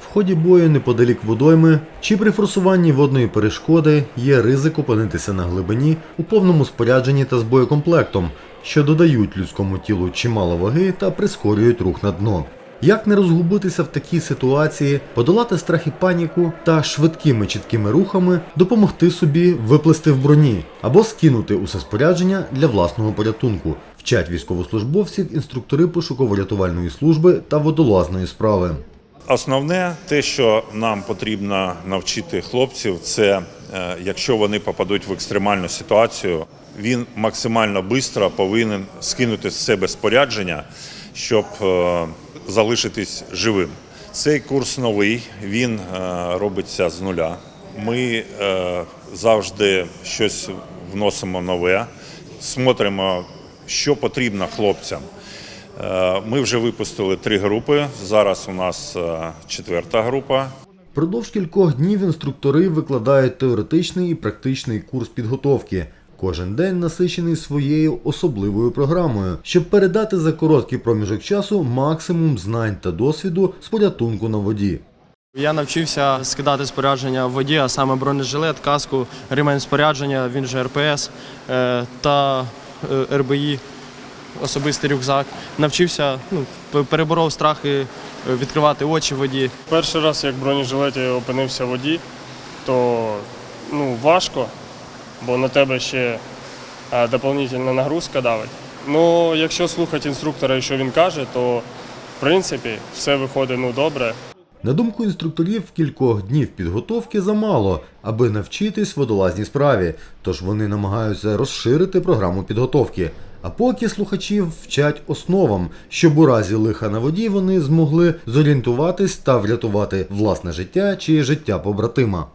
В ході бою неподалік водойми чи при форсуванні водної перешкоди є ризик опинитися на глибині у повному спорядженні та з боєкомплектом, що додають людському тілу чимало ваги та прискорюють рух на дно. Як не розгубитися в такій ситуації, подолати страх і паніку та швидкими чіткими рухами допомогти собі виплести в броні або скинути усе спорядження для власного порятунку, вчать військовослужбовців інструктори пошуково-рятувальної служби та водолазної справи. Основне, те, що нам потрібно навчити хлопців, це е, якщо вони попадуть в екстремальну ситуацію, він максимально швидко повинен скинути з себе спорядження, щоб е, залишитись живим. Цей курс новий, він е, робиться з нуля. Ми завжди щось вносимо нове, смотримо, що потрібно хлопцям. Е, Ми вже випустили три групи. Зараз у нас е, четверта група. Продовж кількох днів інструктори викладають теоретичний і практичний курс підготовки. Кожен день насичений своєю особливою програмою, щоб передати за короткий проміжок часу максимум знань та досвіду з порятунку на воді. Я навчився скидати спорядження в воді, а саме бронежилет, каску, ремень спорядження, він же РПС е, та РБІ, особистий рюкзак. Навчився, ну, переборов страхи е, відкривати очі в воді. Перший раз, як в бронежилеті опинився в воді, то ну, важко, бо на тебе ще е, доповнительна нагрузка давить. Ну, якщо слухати інструктора, і що він каже, то в принципі все виходить ну, добре. На думку інструкторів, кількох днів підготовки замало, аби навчитись водолазній справі, тож вони намагаються розширити програму підготовки. А поки слухачів вчать основам, щоб у разі лиха на воді вони змогли зорієнтуватись та врятувати власне життя чи життя побратима.